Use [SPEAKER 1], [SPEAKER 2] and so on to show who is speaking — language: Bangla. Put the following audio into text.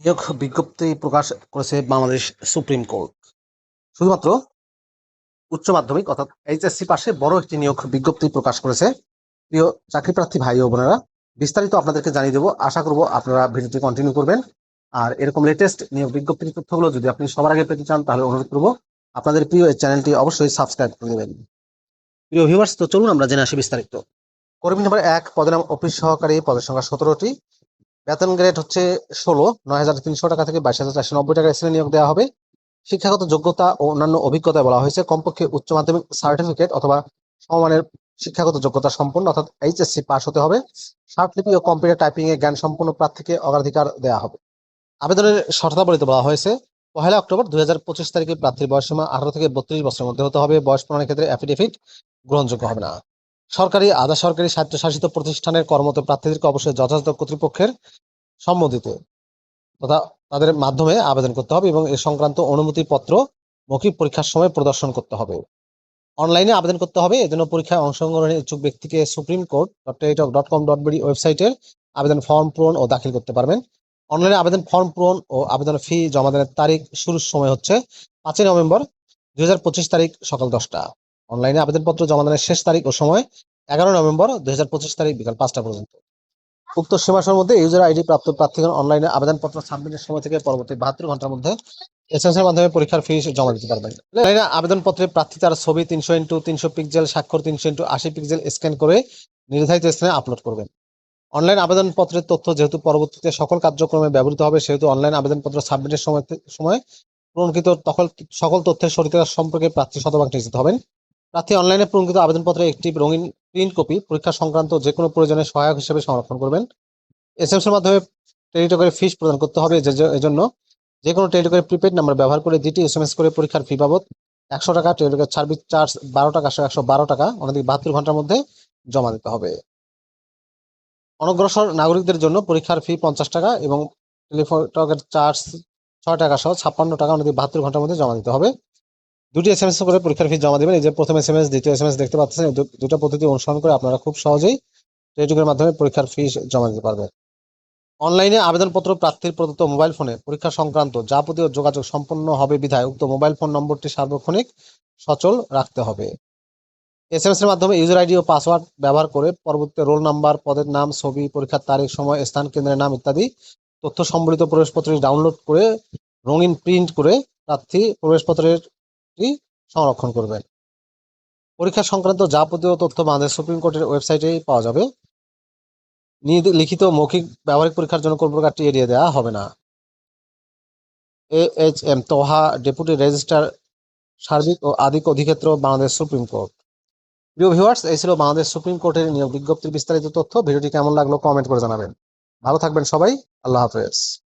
[SPEAKER 1] নিয়োগ বিজ্ঞপ্তি প্রকাশ করেছে বাংলাদেশ সুপ্রিম কোর্ট। শুধুমাত্র উচ্চ মাধ্যমিক অর্থাৎ এইচএসসি পাশে বড় একটি নিয়োগ বিজ্ঞপ্তি প্রকাশ করেছে। প্রিয় চাকরি প্রার্থী ভাই ও বোনেরা, বিস্তারিত আপনাদেরকে জানিয়ে দেবো। আশা করব আপনারা ভিডিওটি কন্টিনিউ করবেন। আর এরকম লেটেস্ট নিয়োগ বিজ্ঞপ্তির তথ্যগুলো যদি আপনি সবার আগে পেতে চান, তাহলে অনুরোধ করব আপনাদের প্রিয় এই চ্যানেলটি অবশ্যই সাবস্ক্রাইব করে নেবেন প্রিয় ভিউয়ার্স তো চলুন আমরা জেনে আসি বিস্তারিত। কর্মী নম্বর এক পদের নাম অফিস সহকারী, পদের সংখ্যা সতেরোটি। বেতন গ্রেড হচ্ছে ষোলো, নয় হাজার তিনশো টাকা থেকে বাইশ হাজার চারশো নব্বই টাকা এসে নিয়োগ দেওয়া হবে। শিক্ষাগত যোগ্যতা ও অন্যান্য অভিজ্ঞতায় বলা হয়েছে, কমপক্ষে উচ্চ মাধ্যমিক সার্টিফিকেট অথবা সমমানের শিক্ষাগত যোগ্যতা সম্পন্ন, অর্থাৎ এইচএসসি পাস হতে হবে। লিপি ও কম্পিউটার টাইপিং এ জ্ঞান সম্পন্ন প্রার্থীকে অগ্রাধিকার দেওয়া হবে। আবেদনের শর্তাবলীতে বলা হয়েছে, পহেলা অক্টোবর দুই হাজার পঁচিশ তারিখে প্রার্থীর বয়সীমা আঠারো থেকে বত্রিশ বছরের মধ্যে হতে হবে। বয়স প্রমাণের ক্ষেত্রে অ্যাফিডেভিট গ্রহণযোগ্য হবে না। সরকারি, আধা সরকারি স্বায়ত্তশাসিত প্রতিষ্ঠানের কর্মরত প্রার্থীদেরকে অবশ্যই যথাযথ কর্তৃপক্ষের সম্মতিতে তথা তাদের মাধ্যমে আবেদন করতে হবে এবং এ সংক্রান্ত অনুমতিপত্র মৌখিক পরীক্ষার সময় প্রদর্শন করতে হবে। অনলাইনে আবেদন করতে হবে, এজন্য পরীক্ষায় অংশগ্রহণের ইচ্ছুক ব্যক্তিকে supreme court dot Teletalk dot com dot BD ওয়েবসাইটের আবেদন ফর্ম পূরণ ও দাখিল করতে পারবেন। অনলাইনে আবেদন ফর্ম পূরণ ও আবেদন ফি জমা দেওয়ার তারিখ শুরুর সময় হচ্ছে পাঁচই নভেম্বর দু হাজার পঁচিশ তারিখ সকাল দশটা। অনলাইনে আবেদনপত্র জমা দেওয়ার শেষ তারিখ ও সময় এগারো নভেম্বর দুই হাজার পঁচিশ তারিখ বিকাল পাঁচটা পর্যন্ত। উক্ত সীমাসের মধ্যে ইউজার আইডি প্রাপ্ত প্রার্থীগণ অনলাইনে আবেদনপত্র সাবমিটের সময় থেকে পরবর্তী বাহাত্তর ঘণ্টার মধ্যে এসএমএস এর মাধ্যমে পরীক্ষার ফি জমা দিতে পারবেন। অনলাইনে আবেদনপত্রে প্রার্থী তার ছবি তিনশো ইন্টু তিনশো পিক্সেল স্বাক্ষর তিনশো ইন্টু আশি পিক্সেল স্ক্যান করে নির্ধারিত স্থানে আপলোড করবেন। অনলাইন আবেদনপত্রের তথ্য যেহেতু পরবর্তীতে সকল কার্যক্রমে ব্যবহৃত হবে, সেহেতু অনলাইন আবেদনপত্র সাবমিটের সময় সময় পূরণকৃত সকল তথ্যের সঠিকতা সম্পর্কে প্রার্থী শতভাগ নিশ্চিত হবেন। প্রার্থী অনলাইনে পূরণকৃত আবেদনপত্রে একটি রঙিন প্রিন্ট কপি পরীক্ষা সংক্রান্ত যে কোনো প্রয়োজনে সহায়ক হিসেবে সংরক্ষণ করবেন। এসএমএস এর মাধ্যমে টেলিটকের ফিস প্রদান করতে হবে এজন্য। যে কোনো টেলিটকের প্রিপেড নাম্বার ব্যবহার করে দুটি এসএমএস করে পরীক্ষার ফি বাবদ একশো টাকা টেলিটকের সার্ভিস চার্জ বারো টাকা, একশো বারো টাকা অন্যদিকে বাহাত্তর ঘণ্টার মধ্যে জমা দিতে হবে। অনগ্রসর নাগরিকদের জন্য পরীক্ষার ফি পঞ্চাশ টাকা এবং টেলিফোটকের চার্জ ছয় টাকা সহ ছাপ্পান্ন টাকা অন্যদিকে বাহাত্তর ঘণ্টার মধ্যে জমা দিতে হবে। দুটি এসএমএস করে পরীক্ষার ফি জমা দেবেন। এই যে প্রথম এসএমএস দ্বিতীয় এসএমএস দেখতে পাচ্ছেন দুটো পদ্ধতি অনুসরণ করে আপনারা খুব সহজেই টেলিটকের মাধ্যমে পরীক্ষার ফি জমা দিতে পারবেন। অনলাইনে আবেদনপত্র প্রার্থীর প্রদত্ত মোবাইল ফোনে পরীক্ষা সংক্রান্ত যাবতীয় যোগাযোগ সম্পন্ন হবে বিধায় উক্ত মোবাইল ফোন নম্বরটি সার্বক্ষণিক সচল রাখতে হবে। এসএমএস এর মাধ্যমে ইউজার আইডি ও পাসওয়ার্ড ব্যবহার করে পরবর্তীতে রোল নাম্বার, পদের নাম, ছবি, পরীক্ষার তারিখ, সময়, স্থান, কেন্দ্রের নাম ইত্যাদি তথ্য সম্বলিত প্রবেশপত্রটি ডাউনলোড করে রঙিন প্রিন্ট করে প্রার্থী প্রবেশপত্রেরটি সংরক্ষণ করবেন। পরীক্ষা সংক্রান্ত যাবতীয় তথ্য বাংলাদেশ সুপ্রিম কোর্টের ওয়েবসাইটেই পাওয়া যাবে। লিখিত মৌখিক ব্যবহারিক পরীক্ষার জন্য কোন প্রকারটি এড়িয়ে দেওয়া হবে না। A H M Toha, deputy registrar, সার্বিক ও আদিক অধিক্ষেত্র, বাংলাদেশ সুপ্রিম কোর্ট। প্রিয় ভিউয়ার্স, এই ছিল বাংলাদেশ সুপ্রিম কোর্টের নিয়োগ বিজ্ঞপ্তির বিস্তারিত তথ্য। ভিডিওটি কেমন লাগল কমেন্ট করে জানাবেন। ভালো থাকবেন সবাই। আল্লাহ হাফেজ।